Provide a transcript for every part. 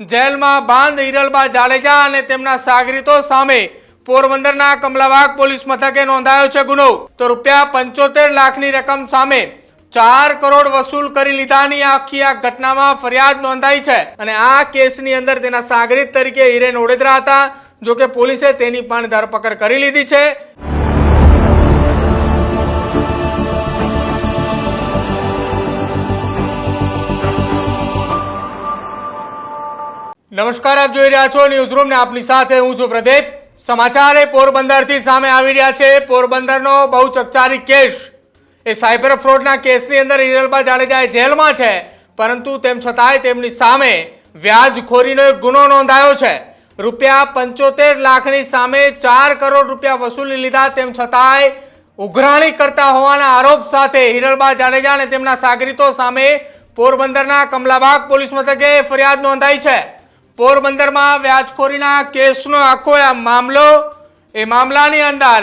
જેલમાં બાંધ હિરલબા જાડેજા અને તેમના સાગરીતો સામે પોરબંદરના કમલાબાગ પોલીસ મથકે નોંધાયો છે ગુનો. તો રૂપિયા પંચોતેર લાખની રકમ સામે ચાર કરોડ વસૂલ કરી લીધાની આખી આ ઘટનામાં ફરિયાદ નોંધાઈ છે. અને આ કેસની અંદર તેના સાગરીત તરીકે હિરેન ઓડેદરા હતા, જોકે પોલીસે તેની પણ ધરપકડ કરી લીધી છે. નમસ્કાર, આપ જોઈ રહ્યા છો ન્યૂઝ રૂમ ને આપની સાથે હું છું પ્રદીપ. સમાચાર એ પોરબંદરથી સામે આવી રહ્યા છે. પોરબંદરનો બહુ ચકચારી કેસ. એ સાયબર ફ્રોડના કેસની અંદર હિરલબા જાડેજા જેલમાં છે. પરંતુ તેમ છતાંય તેમની સામે વ્યાજખોરીનો એક ગુનો નોંધાયો છે. રૂપિયા પંચોતેર લાખની સામે ચાર કરોડ રૂપિયા વસૂલી લીધા. તેમ છતાંય ઉઘરાણી કરતા હોવાના આરોપ સાથે હિરલબા જાડેજા અને તેમના સાગરીતો સામે પોરબંદરના કમલાબાગ પોલીસ મથકે ફરિયાદ નોંધાઈ છે. પોરબંદરમાં વ્યાજખોરીના કેસનો આખો આ મામલો. એ મામલાની અંદર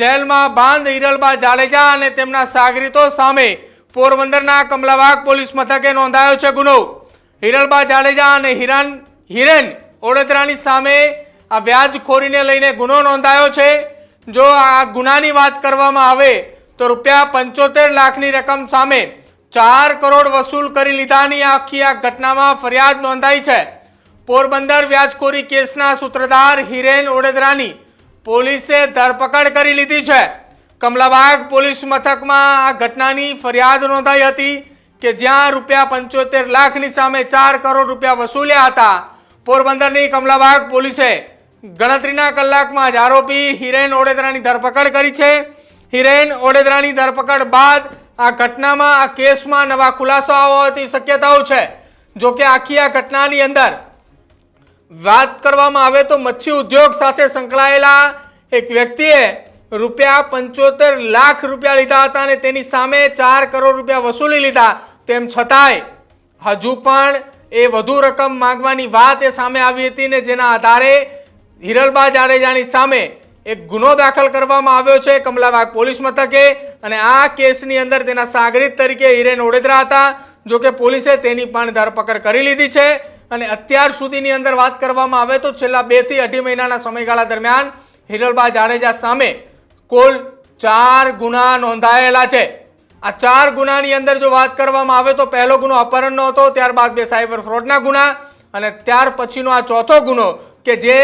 જેલમાં બાંધ હિરલબા જાડેજા અને તેમના સાગરીતો સામે પોરબંદરના કમલાબાગ પોલીસ મથકે નોંધાયો છે ગુનો. હિરલબા જાડેજા અને હિરાન, હિરેન ઓડેદરાની સામે આ વ્યાજખોરીને લઈને ગુનો નોંધાયો છે. જો આ ગુનાની વાત કરવામાં આવે તો રૂપિયા પંચોતેર લાખની રકમ સામે ચાર કરોડ વસૂલ કરી લીધાની આખી આ ઘટનામાં ફરિયાદ નોંધાઈ છે. પોરબંદર વ્યાજખોરી કેસના સૂત્રધાર હિરેન ઓડેદરાની પોલીસે ધરપકડ કરી લીધી છે. કમલાબાગ પોલીસ મથકમાં આ ઘટનાની ફરિયાદ નોંધાઈ હતી કે જ્યાં રૂપિયા પંચોતેર લાખની સામે ચાર કરોડ રૂપિયા વસૂલ્યા હતા. પોરબંદરની કમલાબાગ પોલીસે ગણતરીના કલાકમાં જ આરોપી હિરેન ઓડેદરાની ધરપકડ કરી છે. હિરેન ઓડેદરાની ધરપકડ બાદ આ ઘટનામાં આ કેસમાં નવા ખુલાસાઓ આવવાની શક્યતાઓ છે. જોકે આખી આ ઘટનાની અંદર વાત કરવામાં આવે તો મચ્છી ઉદ્યોગ સાથે સંકળાયેલા એક વ્યક્તિએ રૂપિયા પંચોતેર લાખ રૂપિયા લીધા હતા અને તેની સામે ચાર કરોડ રૂપિયા વસૂલી લીધા. તેમ છતાંય હજુ પણ એ વધુ રકમ માંગવાની વાત એ સામે આવી હતી ને જેના આધારે હિરલબા જાડેજાની સામે એક ગુનો દાખલ કરવામાં આવ્યો છે કમલાબાગ પોલીસ મથકે અને આ કેસની અંદર તેના સાગરીત તરીકે હિરેન ઓડેદરા હતા. જોકે પોલીસે તેની પણ ધરપકડ કરી લીધી છે. અને અત્યાર સુધીની અંદર વાત કરવામાં આવે તો છેલ્લા બેથી અઢી મહિનાના સમયગાળા દરમિયાન હિરલબા જાડેજા સામે કુલ ચાર ગુના નોંધાયેલા છે. આ ચાર ગુનાની અંદર જો વાત કરવામાં આવે તો પહેલો ગુનો અપહરણનો હતો, ત્યારબાદ બે સાયબર ફ્રોડના ગુના અને ત્યાર પછીનો આ ચોથો ગુનો કે જે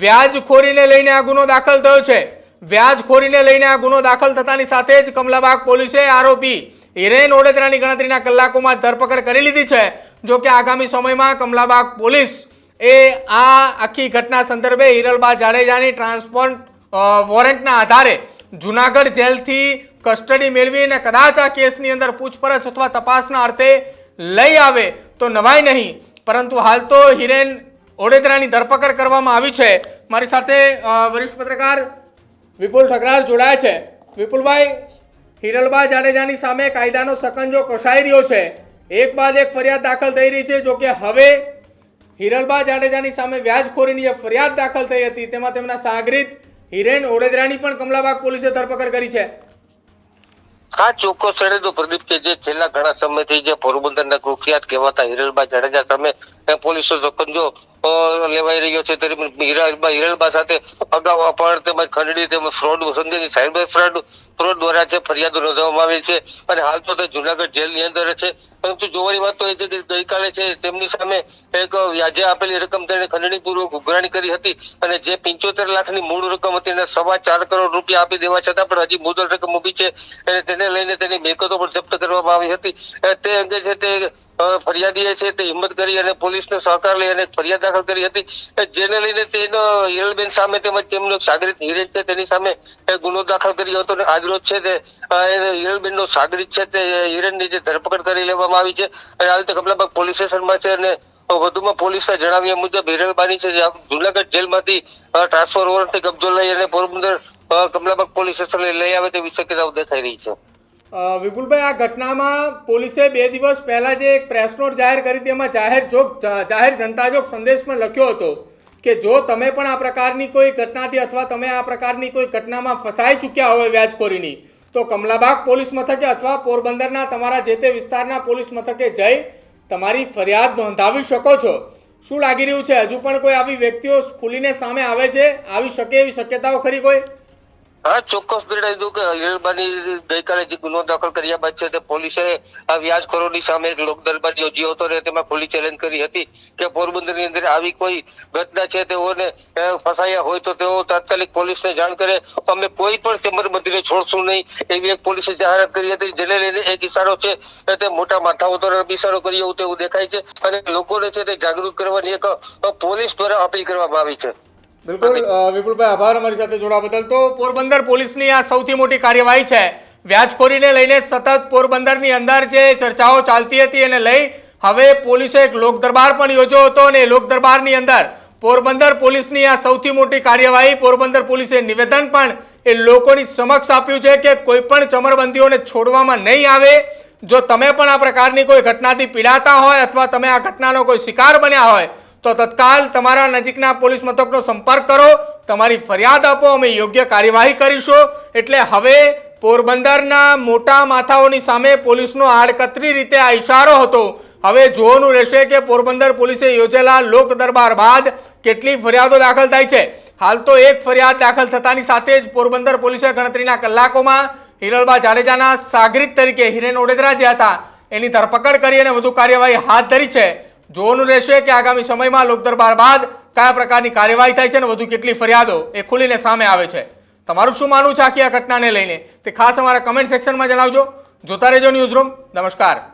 વ્યાજખોરીને લઈને આ ગુનો દાખલ થયો છે. વ્યાજખોરીને લઈને આ ગુનો દાખલ થતાની સાથે જ કમલાબાગ પોલીસે આરોપી હિરેન ઓડેદરાની ગણતરીના કલાકોમાં ધરપકડ કરી લીધી છે. જો કે આગામી સમયમાં કમલાબાગ પોલીસ એ આ આખી ઘટના સંદર્ભે હિરલબા જાડેજાની ટ્રાન્સપોર્ટ વોરંટના આધારે જુનાગઢ જેલથી કસ્ટડી મેળવીને કદાચ આ કેસની અંદર પૂછપરછ અથવા તપાસના અર્થે લઈ આવે તો નવાય નહીં. પરંતુ હાલ તો હિરેન ઓડેદરાની ધરપકડ કરવામાં આવી છે. મારી સાથે વરિષ્ઠ પત્રકાર વિપુલ ઠકરાર જોડાયા છે. વિપુલભાઈ હિરલબા જાડેજાની સામે કાયદાનો સકંજો કસાઈ રહ્યો છે. એક બાદ એક ફરિયાદ દાખલ થઈ રહી છે. જો કે હવે હિરલબા જાડેજાની સામે વ્યાજખોરીની જે ફરિયાદ દાખલ થઈ હતી. તેમાં તેમના સાગરીત હિરેન ઓડેદરાની પણ કમલાબાગ પોલીસે ધરપકડ કરી છે. હા ચોક્કસ તો પ્રદીપ કે જે છેલ્લા ઘણા સમયથી જે પોરબંદરના કુખ્યાત કહેવાતા હિરલબા જાડેજા સામે પોલીસો સકંજો લેવાઈ રહ્યો છે. હિરલબા સાથે અગાઉ અપહરણ તેમજ ખંડણી તેમજ ફ્રોડ અંગેની સાયબર ફ્રોડ ફ્રોડ દ્વારા છે ફરિયાદો નોંધવામાં આવી છે અને હાલ તો તે જુનાગઢ જેલની અંદર છે. પરંતુ જોવાની વાત તો એ છે કે ગઈકાલે છે તેમની સામે એક વ્યાજે આપેલી રકમ તેણે ખંડણી પૂર્વક ઉઘરાણી કરી હતી અને જે પંચોતેર લાખની મૂળ રકમ હતી એને સવા ચાર કરોડ રૂપિયા આપી દેવા છતાં પણ હજી મુદલ રકમ ઊભી છે. અને તેને લઈને તેની મિલકતો પણ જપ્ત કરવામાં આવી હતી. તે અંગે છે તે ફરિયાદીએ છે તે હિંમત કરી અને પોલીસનો સહકાર લઈ અને ફરિયાદ દાખલ કરી હતી જેને લઈને તેનો હિરલબેન સામે તેમજ તેમનો સાગરિત હિરેન છે તેની સામે ગુનો દાખલ કર્યો હતો અને આજરોજ છે તે હિરલબેન નો સાગરીત છે તે હિરેનની જે ધરપકડ કરી લેવામાં આવી છે અને હાલ રીતે કમલાબાગ પોલીસ સ્ટેશનમાં છે અને વધુમાં પોલીસના જણાવ્યા મુજબ હિરલબાની છે જુનાગઢ જેલમાંથી ટ્રાન્સફર વોરંટથી કબજો લઈ અને પોરબંદર કમલાબાગ પોલીસ સ્ટેશને લઈ આવે તેવી શક્યતાઓ દેખાઈ રહી છે. વિપુલભાઈ, આ ઘટનામાં પોલીસે બે દિવસ પહેલા જે એક પ્રેસ નોટ જાહેર કરી હતી, એમાં જાહેર જોગ જાહેર જનતા જોગ સંદેશ પણ લખ્યો હતો કે જો તમે પણ આ પ્રકારની કોઈ ઘટનાથી અથવા તમે આ પ્રકારની કોઈ ઘટનામાં ફસાઈ ચૂક્યા હોય વ્યાજખોરીની, તો કમલાબાગ પોલીસ મથકે અથવા પોરબંદરના તમારા જે તે વિસ્તારના પોલીસ મથકે જઈ તમારી ફરિયાદ નોંધાવી શકો છો. શું લાગી રહ્યું છે? હજુ પણ કોઈ આવી વ્યક્તિઓ ખુલીને સામે આવે છે? આવી શકે એવી શક્યતાઓ ખરી કોઈ? હા, ચોક્કસ નિર્ણય દઉં કે હિરલબાની ગઈકાલે જે ગુનો દાખલ કર્યા બાદ છે તે પોલીસે આ વ્યાજખોરોની સામે એક લોક દરબાર યોજ્યો હતો અને તેમાં ખુલ્લી ચેલેન્જ કરી હતી કે પોરબંદરની અંદર આવી કોઈ ઘટના છે તેઓને ફસાયા હોય તો તેઓ તાત્કાલિક પોલીસને જાણ કરે. અમે કોઈ પણ મંદિરે છોડશું નહીં એવી એક પોલીસે જાહેરાત કરી હતી, જેને લઈને એક ઇશારો છે તે મોટા માથાઓ તરફ ઇશારો કર્યો તેવું દેખાય છે અને લોકોને છે તે જાગૃત કરવાની એક પોલીસ દ્વારા અપીલ કરવામાં આવી છે. બિલકુલ વિપુલભાઈ આભાર અમારી સાથે જોડાવા બદલ. તો પોરબંદર પોલીસની આ સૌથી મોટી કાર્યવાહી છે. વ્યાજખોરીને લઈને સતત પોરબંદરની અંદર જે ચર્ચાઓ ચાલતી હતી એને લઈ હવે પોલીસે એક લોક દરબાર પણ યોજ્યો હતો અને લોક દરબારની અંદર પોરબંદર પોલીસની આ સૌથી મોટી કાર્યવાહી પોરબંદર પોલીસે નિવેદન પણ એ લોકોની સમક્ષ આપ્યું છે કે કોઈ પણ ચમરબંધીઓને છોડવામાં નહીં આવે. જો તમે પણ આ પ્રકારની કોઈ ઘટનાથી પીડાતા હોય અથવા તમે આ ઘટનાનો કોઈ શિકાર બન્યા હોય તો તત્કાલ તમારા નજીકના પોલીસ મથકનો સંપર્ક કરો, તમારી ફરિયાદ આપો, અમે યોગ્ય કાર્યવાહી કરીશું. એટલે હવે પોરબંદરના મોટા માથાઓની સામે પોલીસનો આડકતરી રીતે આ ઇશારો હતો. હવે જોવાનું રહેશે કે પોરબંદર પોલીસે યોજેલા લોક દરબાર બાદ કેટલી ફરિયાદો દાખલ થાય છે. હાલ તો એક ફરિયાદ દાખલ થતાની સાથે જ પોરબંદર પોલીસે ગણતરીના કલાકોમાં હિરલબા જાડેજાના સાગરિત તરીકે હિરેન ઓડેદરા જે હતા. એની ધરપકડ કરી અને વધુ કાર્યવાહી હાથ ધરી છે. જોવાનું રહેશે કે આગામી સમયમાં લોકદરબાર બાદ કયા પ્રકારની કાર્યવાહી થાય છે અને વધુ કેટલી ફરિયાદો એ ખુલીને સામે આવે છે. તમારું શું માનવું છે આખી આ ઘટનાને લઈને? તે ખાસ અમારા કમેન્ટ સેક્શનમાં જણાવજો. જોતા રહેજો ન્યૂઝ રૂમ નમસ્કાર.